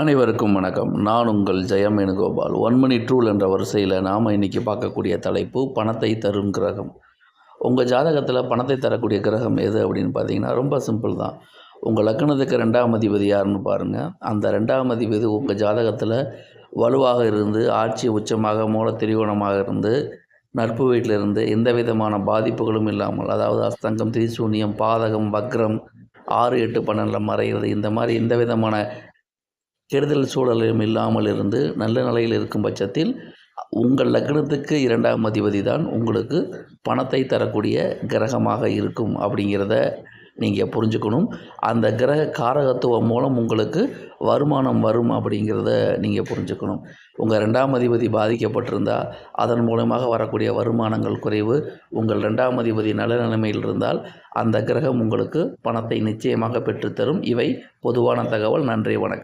அனைவருக்கும் வணக்கம். நான் உங்கள் ஜெயம் வேணுகோபால். ஒன் மணி ட்ரூல் என்ற வரிசையில் நாம் இன்றைக்கி பார்க்கக்கூடிய தலைப்பு பணத்தை தரும் கிரகம். உங்கள் ஜாதகத்தில் பணத்தை தரக்கூடிய கிரகம் எது அப்படின்னு பார்த்தீங்கன்னா ரொம்ப சிம்பிள் தான். உங்கள் லக்னத்துக்கு ரெண்டாம் அதிபதி யாருன்னு பாருங்கள் அந்த ரெண்டாம் அதிபதி உங்கள் ஜாதகத்தில் வலுவாக இருந்து ஆட்சி உச்சமாக மூல திரிகோணமாக இருந்து நட்பு வீட்டில் இருந்து எந்த விதமான பாதிப்புகளும் இல்லாமல் அதாவது அஸ்தங்கம் திரிசூன்யம் பாதகம் வக்ரம் ஆறு எட்டு பன்னெண்டில் மறைகிறது இந்த மாதிரி எந்த விதமான கெடுதல் சூழலும் இல்லாமல் இருந்து நல்ல நிலையில் இருக்கும் பட்சத்தில் உங்கள் லக்னத்துக்கு இரண்டாம் அதிபதி தான் உங்களுக்கு பணத்தை தரக்கூடிய கிரகமாக இருக்கும் அப்படிங்கிறத நீங்கள் புரிஞ்சுக்கணும். அந்த கிரக காரகத்துவம் மூலம் உங்களுக்கு வருமானம் வரும் அப்படிங்கிறத நீங்கள் புரிஞ்சுக்கணும். உங்கள் ரெண்டாம் அதிபதி பாதிக்கப்பட்டிருந்தால் அதன் மூலமாக வரக்கூடிய வருமானங்கள் குறைவு உங்கள் ரெண்டாம் அதிபதி நல்ல நிலைமையில் இருந்தால் அந்த கிரகம் உங்களுக்கு பணத்தை நிச்சயமாக பெற்றுத்தரும். இவை பொதுவான தகவல். நன்றி வணக்கம்.